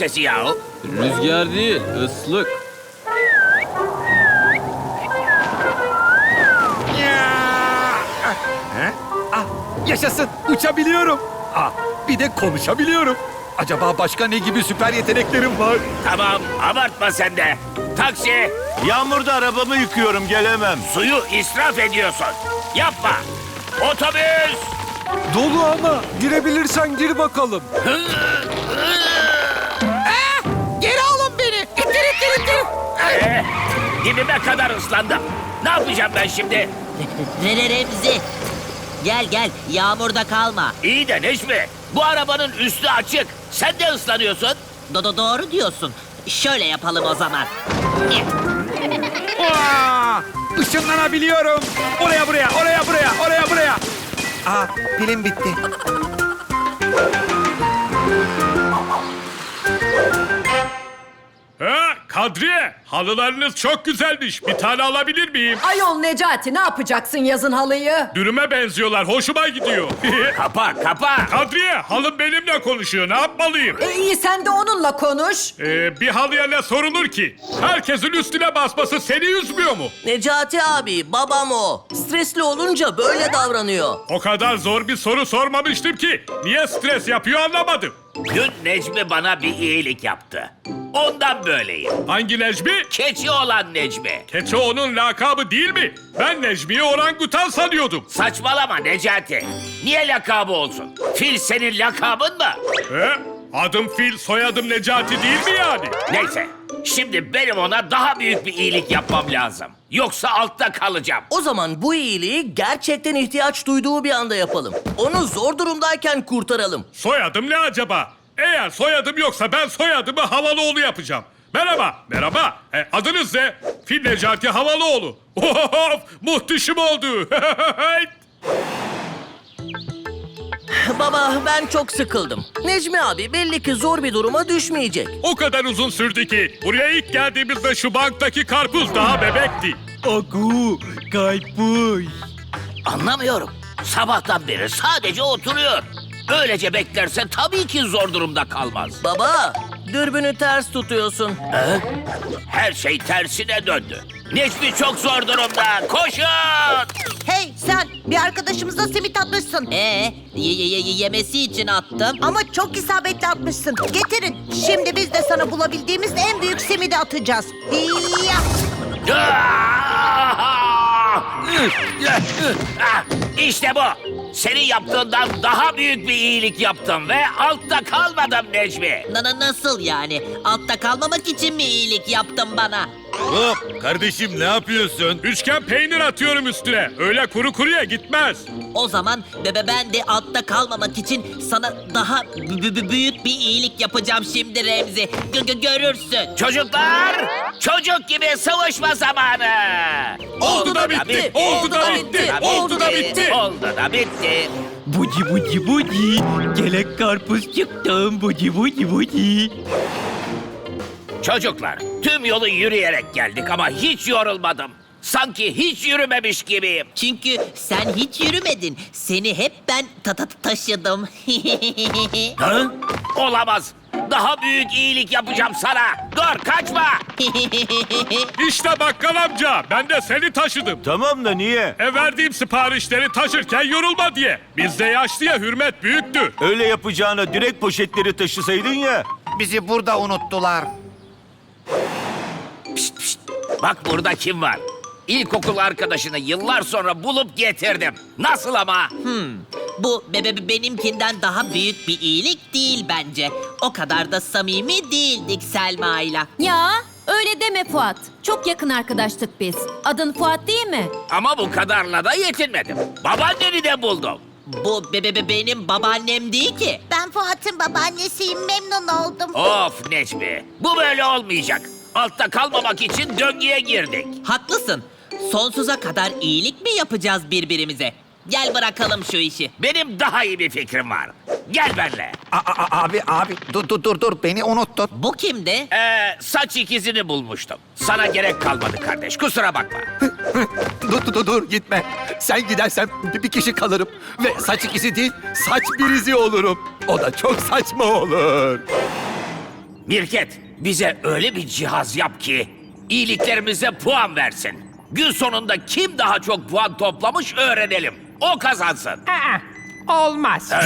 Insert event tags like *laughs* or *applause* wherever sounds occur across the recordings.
sesi yahu? Rüzgar değil, ıslık. Ah, yaşasın. Uçabiliyorum. Ah, bir de konuşabiliyorum. Acaba başka ne gibi süper yeteneklerim var? Tamam abartma sen de. Taksi Yağmurda arabamı yıkıyorum gelemem. suyu israf ediyorsun. Yapma. Otobüs. Dolu ama. Girebilirsen gir bakalım. Geri dibime kadar ıslandım. Ne yapacağım ben şimdi? *laughs* Re- Remzi. Gel gel yağmurda kalma. İyi de Necmi. Bu arabanın üstü açık. Sen de ıslanıyorsun. Do do doğru diyorsun. Şöyle yapalım o zaman. Aa, ışınlanabiliyorum. Oraya buraya, oraya buraya, oraya buraya. Aa, pilim bitti. Ha, Kadriye, halılarınız çok güzelmiş. Bir tane alabilir miyim? Ayol Necati ne yapacaksın yazın halıyı? Dürüme benziyorlar, hoşuma gidiyor. *laughs* Kapa kapa. Kadriye, halım benimle konuşuyor. Ne yapmalıyım? E, iyi sen de onunla konuş. Ee, bir halıya ne sorulur ki? Herkesin üstüne basması seni üzmüyor mu? Necati abi, babam o. Stresli olunca böyle davranıyor. O kadar zor bir soru sormamıştım ki. Niye stres yapıyor anlamadım. Dün Necmi bana bir iyilik yaptı. Ondan böyleyim. Hangi Necmi? Keçi olan Necmi. Keçi onun lakabı değil mi? Ben Necmi'yi orangutan sanıyordum. Saçmalama Necati. Niye lakabı olsun? Fil senin lakabın mı? He? Adım Fil, soyadım Necati değil mi yani? Neyse. Şimdi benim ona daha büyük bir iyilik yapmam lazım. Yoksa altta kalacağım. O zaman bu iyiliği gerçekten ihtiyaç duyduğu bir anda yapalım. Onu zor durumdayken kurtaralım. Soyadım ne acaba? Eğer soyadım yoksa ben soyadımı Havaloğlu yapacağım. Merhaba, merhaba. E, adınız ne? Fil Necati Havaloğlu. *laughs* Of, muhteşem oldu. *laughs* Baba ben çok sıkıldım. Necmi abi belli ki zor bir duruma düşmeyecek. o kadar uzun sürdü ki. Buraya ilk geldiğimizde şu banktaki karpuz daha bebekti. Agu, kaypuş. Anlamıyorum. Sabahtan beri sadece oturuyor. Böylece beklerse tabii ki zor durumda kalmaz. Baba dürbünü ters tutuyorsun. Her şey tersine döndü. Necmi çok zor durumda. Koşun! Hey sen bir arkadaşımıza simit atmışsın. Ee, ye- ye- ye- yemesi için attım. Ama çok isabetli atmışsın. Getirin. Şimdi biz de sana bulabildiğimiz en büyük simidi atacağız. Ya. işte bu. Senin yaptığından daha büyük bir iyilik yaptım ve altta kalmadım Necmi. Na- na- nasıl yani? Altta kalmamak için mi iyilik yaptın bana? Hop kardeşim ne yapıyorsun? Üçgen peynir atıyorum üstüne. Öyle kuru kuruya gitmez. O zaman bebe ben de altta kalmamak için sana daha bü- bü- büyük bir iyilik yapacağım şimdi Remzi. Gö- gö- görürsün. Çocuklar, çocuk gibi sıvışma zamanı. Oldu da bitti, oldu da bitti, oldu da bitti. Oldu da bitti. Buci buci buci. Gelek karpuz çıktım. Buci buci buci. Çocuklar, tüm yolu yürüyerek geldik ama hiç yorulmadım. Sanki hiç yürümemiş gibiyim. Çünkü sen hiç yürümedin. Seni hep ben ta ta taşıdım. *laughs* Hı? Olamaz. Daha büyük iyilik yapacağım sana. Dur kaçma. *laughs* İşte bakkal amca, ben de seni taşıdım. Tamam da niye? E verdiğim siparişleri taşırken yorulma diye. Bizde yaşlıya hürmet büyüktür. Öyle yapacağına direkt poşetleri taşısaydın ya. Bizi burada unuttular. Bak burada kim var? İlkokul arkadaşını yıllar sonra bulup getirdim. Nasıl ama? Bu bebe be- benimkinden daha büyük bir iyilik değil bence. O kadar da samimi değildik Selma'yla. Ya öyle deme Fuat. Çok yakın arkadaştık biz. Adın Fuat değil mi? Ama bu kadarla da yetinmedim. Babaanneni de buldum. Bu bebe be- benim babaannem değil ki. Ben Fuat'ın babaannesiyim. Memnun oldum. Of Necmi. Bu böyle olmayacak. Altta kalmamak için döngüye girdik. Haklısın. Sonsuza kadar iyilik mi yapacağız birbirimize? Gel bırakalım şu işi. Benim daha iyi bir fikrim var. Gel benimle. A- a- abi, abi, dur, dur, dur, dur. Beni unuttun. Bu kimdi? Ee, saç ikizini bulmuştum. Sana gerek kalmadı kardeş. Kusura bakma. *laughs* Dur, dur, dur, dur, gitme. Sen gidersen bir bir kişi kalırım. Ve saç ikisi değil, saç birizi olurum. O da çok saçma olur. Mirket, bize öyle bir cihaz yap ki iyiliklerimize puan versin. Gün sonunda kim daha çok puan toplamış öğrenelim. O kazansın. Aa, olmaz. Ha?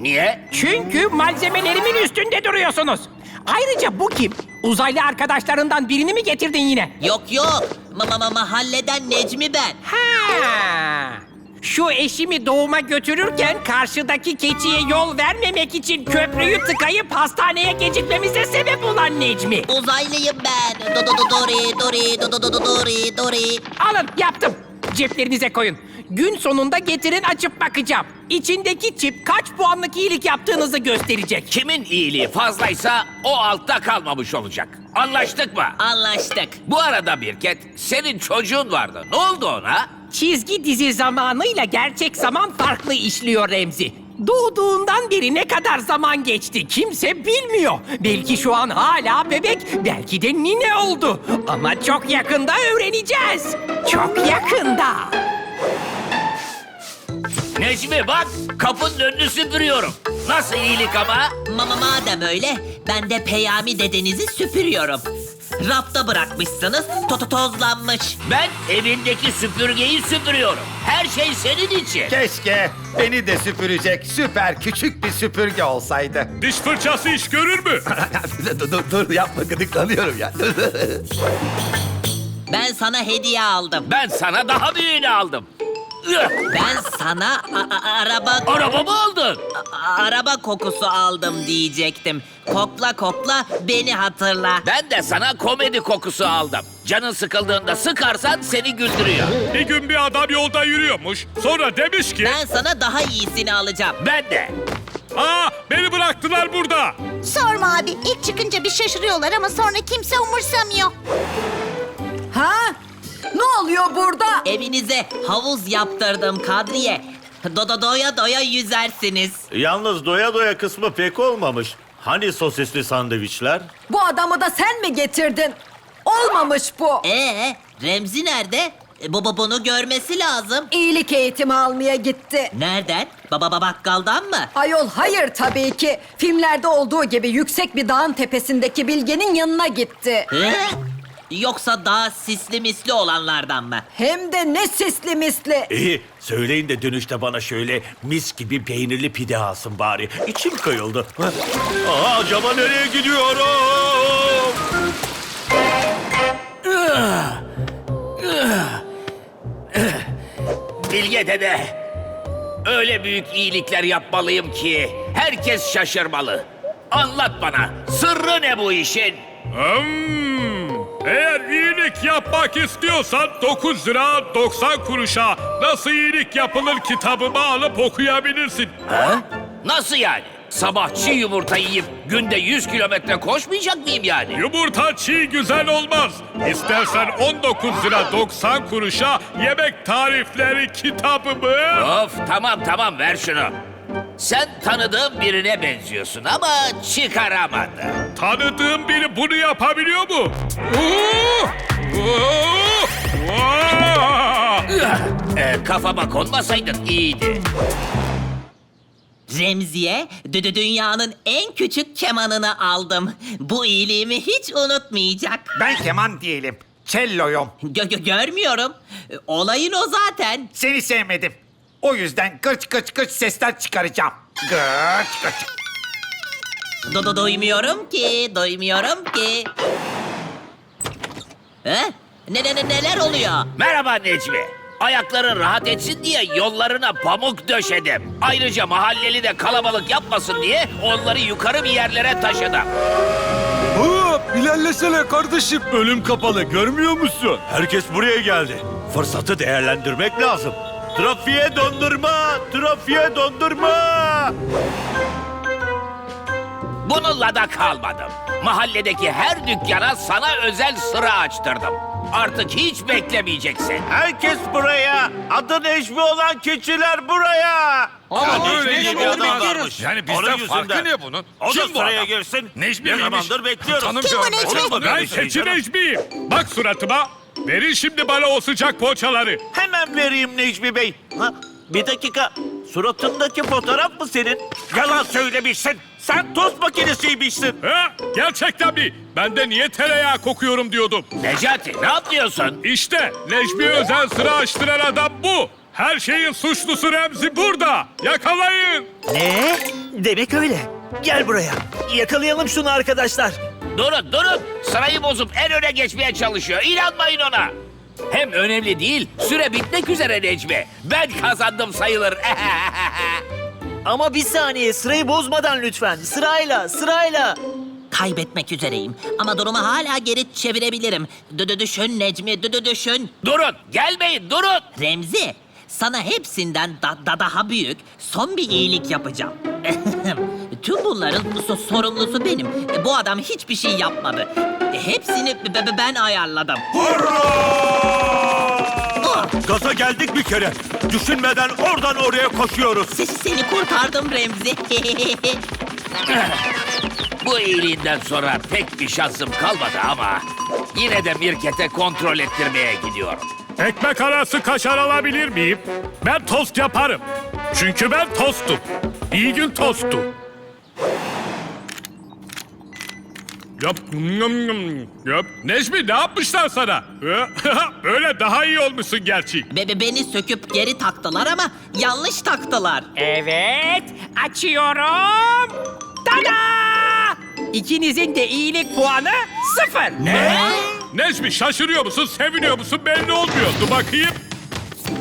Niye? Çünkü malzemelerimin üstünde duruyorsunuz. Ayrıca bu kim? Uzaylı arkadaşlarından birini mi getirdin yine? Yok yok. Ma ma- ma- mahalleden Necmi ben. Ha. Şu eşimi doğuma götürürken karşıdaki keçiye yol vermemek için köprüyü tıkayıp hastaneye gecikmemize sebep olan Necmi. Uzaylıyım ben. Do do do dori dori do do do do dori dori. Alın yaptım. Ceplerinize koyun. Gün sonunda getirin açıp bakacağım. İçindeki çip kaç puanlık iyilik yaptığınızı gösterecek. Kimin iyiliği fazlaysa o altta kalmamış olacak. Anlaştık mı? Anlaştık. Bu arada Mirket, senin çocuğun vardı. Ne oldu ona? Çizgi dizi zamanıyla gerçek zaman farklı işliyor Remzi. Doğduğundan beri ne kadar zaman geçti kimse bilmiyor. Belki şu an hala bebek, belki de nine oldu. Ama çok yakında öğreneceğiz. Çok yakında. Necmi bak, kapının önünü süpürüyorum. Nasıl iyilik ama? Mama madem öyle, ben de Peyami dedenizi süpürüyorum. Rafta bırakmışsınız, toto tozlanmış. Ben evindeki süpürgeyi süpürüyorum. Her şey senin için. Keşke beni de süpürecek süper küçük bir süpürge olsaydı. *laughs* Diş fırçası iş görür mü? dur, dur, dur yapma gıdıklanıyorum ya. *laughs* Ben sana hediye aldım. Ben sana daha büyüğünü aldım. Ben sana a- a- araba *laughs* Araba mı aldın? a- araba kokusu aldım diyecektim. Kokla kokla beni hatırla. Ben de sana komedi kokusu aldım. Canın sıkıldığında sıkarsan seni güldürüyor. Bir gün bir adam yolda yürüyormuş. Sonra demiş ki... Ben sana daha iyisini alacağım. Ben de. Aa beni bıraktılar burada. Sorma abi. İlk çıkınca bir şaşırıyorlar ama sonra kimse umursamıyor. Ha? Ne oluyor burada? Evinize havuz yaptırdım Kadriye. Dodo doya doya yüzersiniz. Yalnız doya doya kısmı pek olmamış. Hani sosisli sandviçler? Bu adamı da sen mi getirdin? Olmamış bu. Ee, Remzi nerede? E, bu- bunu görmesi lazım. İyilik eğitimi almaya gitti. Nereden? Baba baba bakkaldan mı? Ayol hayır tabii ki. Filmlerde olduğu gibi yüksek bir dağın tepesindeki bilgenin yanına gitti. He? Yoksa daha sisli misli olanlardan mı? Hem de ne sisli misli. İyi, söyleyin de dönüşte bana şöyle mis gibi peynirli pide alsın bari. İçim kayıldı. Aa, acaba nereye gidiyorum? Bilge dede. Öyle büyük iyilikler yapmalıyım ki herkes şaşırmalı. Anlat bana. Sırrı ne bu işin? Hmm, eğer iyilik yapmak istiyorsan 9 lira 90 kuruşa nasıl iyilik yapılır kitabımı alıp okuyabilirsin. Ha? Nasıl yani? Sabah çiğ yumurta yiyip günde 100 kilometre koşmayacak mıyım yani? Yumurta çiğ güzel olmaz. İstersen 19 lira 90 kuruşa yemek tarifleri kitabımı... Of tamam tamam ver şunu. Sen tanıdığım birine benziyorsun ama çıkaramadım. Tanıdığım biri bunu yapabiliyor mu? Oo! Ee, kafama konmasaydın iyiydi. Remzi'ye dü- dü- dünyanın en küçük kemanını aldım. Bu iyiliğimi hiç unutmayacak. Ben keman değilim. Cello'yum. Gö- gö- görmüyorum. Olayın o zaten. Seni sevmedim. O yüzden gıç gıç gıç sesler çıkaracağım. Gıç gıç. Do do duymuyorum ki, duymuyorum ki. He? Ne, ne, ne neler oluyor? Merhaba Necmi. Ayakların rahat etsin diye yollarına pamuk döşedim. Ayrıca mahalleli de kalabalık yapmasın diye onları yukarı bir yerlere taşıdım. Hop, ilerlesene kardeşim. Ölüm kapalı, görmüyor musun? Herkes buraya geldi. Fırsatı değerlendirmek lazım. Trafiğe dondurma, trafiğe dondurma. Bununla da kalmadım. Mahalledeki her dükkana sana özel sıra açtırdım. Artık hiç beklemeyeceksin. Herkes buraya. Adı Necmi olan keçiler buraya. Ama Ya böyle Necmi olmaz. adam varmış. Yani bizden Onun farkı yüzünden. ne bunun? O da Kim bu sıraya adam? girsin. Necmi ne miymiş? zamandır bekliyoruz. Tanımıyorum Kim bu Necmi? ben. Olur mu Ben böyle şey keçi canım? Necmi'yim. Bak suratıma. Verin şimdi bana o sıcak poğaçaları. Hemen vereyim Necmi Bey. Ha, Bir dakika. Suratındaki fotoğraf mı senin? Yalan söylemişsin. Sen tost makinesiymişsin. Ha? Gerçekten mi? Ben de niye tereyağı kokuyorum diyordum. Necati ne yapıyorsun? İşte Necmi Özel sıra açtıran adam bu. Her şeyin suçlusu Remzi burada. Yakalayın. Ne? Demek öyle. Gel buraya. Yakalayalım şunu arkadaşlar. Durun durun. Sırayı bozup en öne geçmeye çalışıyor. İnanmayın ona. Hem önemli değil. Süre bitmek üzere Necmi. Ben kazandım sayılır. *laughs* Ama bir saniye sırayı bozmadan lütfen. Sırayla, sırayla. Kaybetmek üzereyim ama durumu hala geri çevirebilirim. Dü düşün Necmi, dü düşün. durun. Gelmeyin durun. Remzi, sana hepsinden da, da daha büyük son bir iyilik yapacağım. *laughs* Tüm bunların so- sorumlusu benim. E, Bu adam hiçbir şey yapmadı. E, Hepsini be- be- ben ayarladım. Ah, Gaza geldik bir kere. Düşünmeden oradan oraya koşuyoruz. se- seni kurtardım Remzi. *laughs* Bu iyiliğinden sonra pek bir şansım kalmadı ama... Yine de Mirket'e kontrol ettirmeye gidiyorum. Ekmek arası kaşar alabilir miyim? Ben tost yaparım. Çünkü ben tostum. İyi gün tostu. Yap, yum, yum, yap. Necmi ne yapmışlar sana? *laughs* Böyle daha iyi olmuşsun gerçi. Be- be- beni söküp geri taktılar ama yanlış taktılar. Evet, açıyorum. Tada! İkinizin de iyilik puanı sıfır. Necmi şaşırıyor musun, seviniyor musun belli olmuyor. Dur bakayım.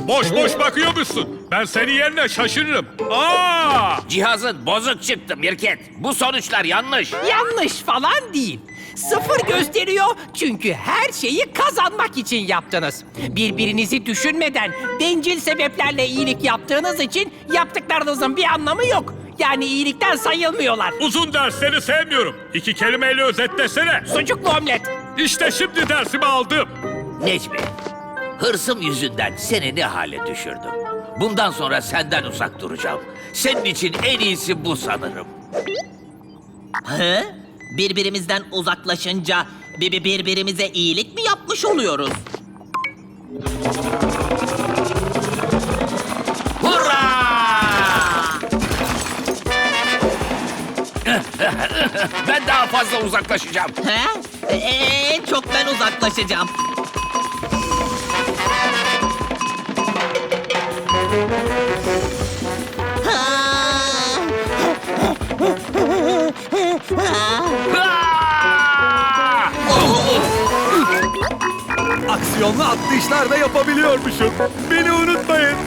Boş boş bakıyor musun? Ben senin yerine şaşırırım. Aa! Cihazın bozuk çıktı Mirket. Bu sonuçlar yanlış. Yanlış falan değil. Sıfır gösteriyor çünkü her şeyi kazanmak için yaptınız. Birbirinizi düşünmeden bencil sebeplerle iyilik yaptığınız için yaptıklarınızın bir anlamı yok. Yani iyilikten sayılmıyorlar. Uzun dersleri sevmiyorum. İki kelimeyle özetlesene. Sucuklu omlet. İşte şimdi dersimi aldım. Necmi, hırsım yüzünden seni ne hale düşürdüm. Bundan sonra senden uzak duracağım. Senin için en iyisi bu sanırım. He? Birbirimizden uzaklaşınca bir- bir- birbirimize iyilik mi yapmış oluyoruz? Hurra! *laughs* ben daha fazla uzaklaşacağım. He? E- en çok ben uzaklaşacağım. Aksiyonlu atlayışlar da yapabiliyormuşum. Beni unutmayın.